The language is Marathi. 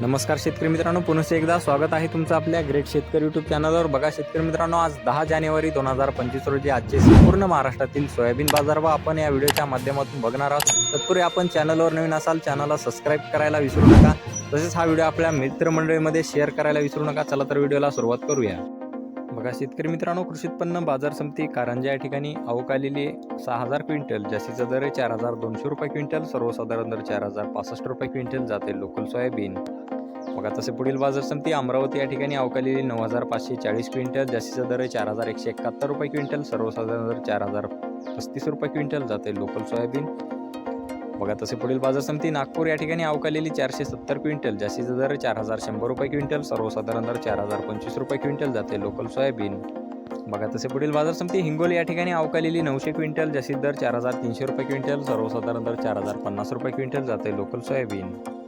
नमस्कार शेतकरी मित्रांनो पुन्हा एकदा स्वागत आहे तुमचं आपल्या ग्रेट शेतकरी युट्यूब चॅनलवर बघा शेतकरी मित्रांनो आज दहा जानेवारी दोन हजार पंचवीस रोजी आजचे संपूर्ण महाराष्ट्रातील सोयाबीन बाजार व आपण या व्हिडिओच्या माध्यमातून बघणार आहोत. तत्पूर्वी आपण चॅनलवर नवीन असाल चॅनलला सबस्क्राईब करायला विसरू नका. तसेच हा व्हिडिओ आपल्या मित्रमंडळीमध्ये शेअर करायला विसरू नका. चला तर व्हिडिओला सुरुवात करूया. बघा शेतकरी मित्रांनो कृषी उत्पन्न बाजार समिती कारंजा या ठिकाणी अवकालेली सहा हजार क्विंटल जास्तीचा दर आहे चार हजार दोनशे रुपये क्विंटल सर्वसाधारण दर चार हजार पासष्ट रुपये क्विंटल जाते लोकल सोयाबीन. बघा तसे पुढील बाजार समिती अमरावती या ठिकाणी अवकालेली नऊ हजार पाचशे चाळीस क्विंटल जास्तीचा दर आहे चार हजार एकशे एकाहत्तर रुपये क्विंटल सर्वसाधारण दर चार हजार पस्तीस रुपये क्विंटल जाते लोकल सोयाबीन. बघा तसे पुढील बाजार समिती नागपूर या ठिकाणी अवकालेली चारशे सत्तर क्विंटल जास्तीचा दर चार हजार शंभर रुपये क्विंटल सर्वसाधारण दर चार हजार पंचवीस रुपये क्विंटल जाते लोकल सोयाबीन. बघा तसे पुढील बाजार समिती हिंगोली या ठिकाणी अवकालेली नऊशे क्विंटल जास्तीत दर चार हजार तीनशे रुपये क्विंटल सर्वसाधारण दर चार हजार पन्नास रुपये क्विंटल जाते लोकल सोयाबीन.